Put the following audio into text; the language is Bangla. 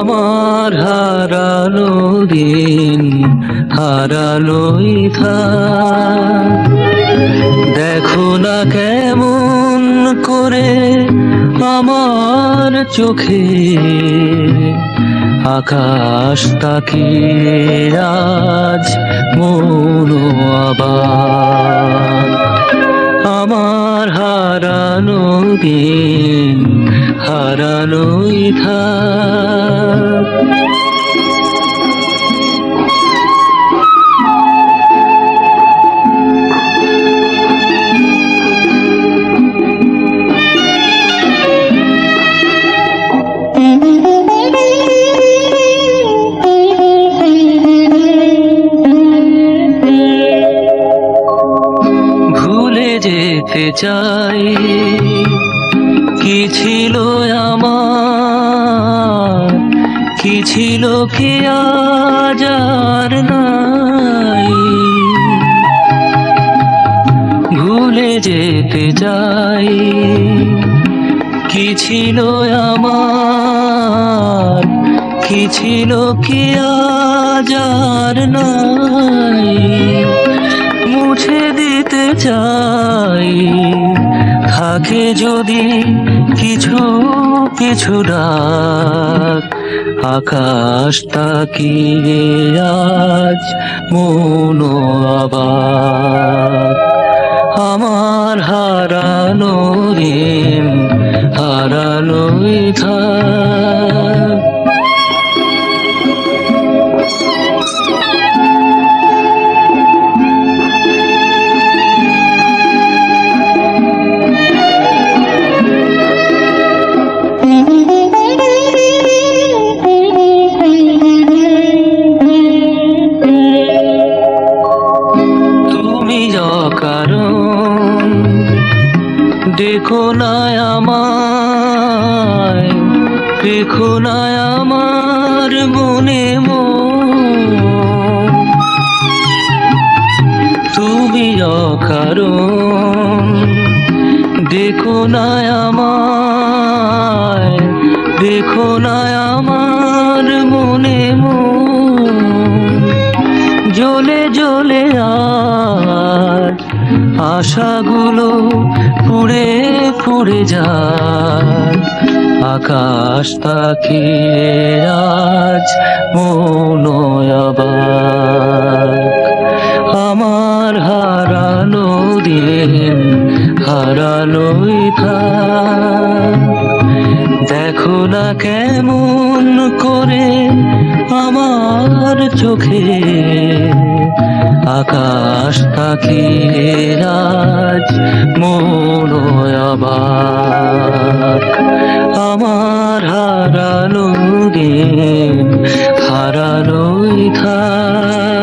আমার হারালো দিন হারালো দেখো না কেমন করে আমার চোখে আকাশ তাকিয়ে আজ দিন হারানোই থাক। যেতে চাই। কি ছিল আমার? কি ছিল কি আজ আর নাই? ভুলে যেতে চাই। কি ছিল আমার? কি ছিল কি আজ আর নাই? মুছে দিতে চাই। থাকে যদি কিছু কিছু ডাক, আকাশ তাকিয়ে আজ মন আবার আমার হারানো ঋণ হারানোই থাক। দেখো না আমায়, দেখো না আমার মনে মন। তুমি অকারণ, দেখো না আমায়, দেখো না আমার মনে মন। জ্বলে জ্বলে আর আশাগুলো পুড়ে পুড়ে যায়। আকাশ তাকিয়ে আজ মন আবার আমার হারানো দিন হারানোই থাক। দেখো না কেমন করে আমার চোখে আকাশ তাকিয়ে আজ মন আবার আমার হারানো দিন হারানোই থাক।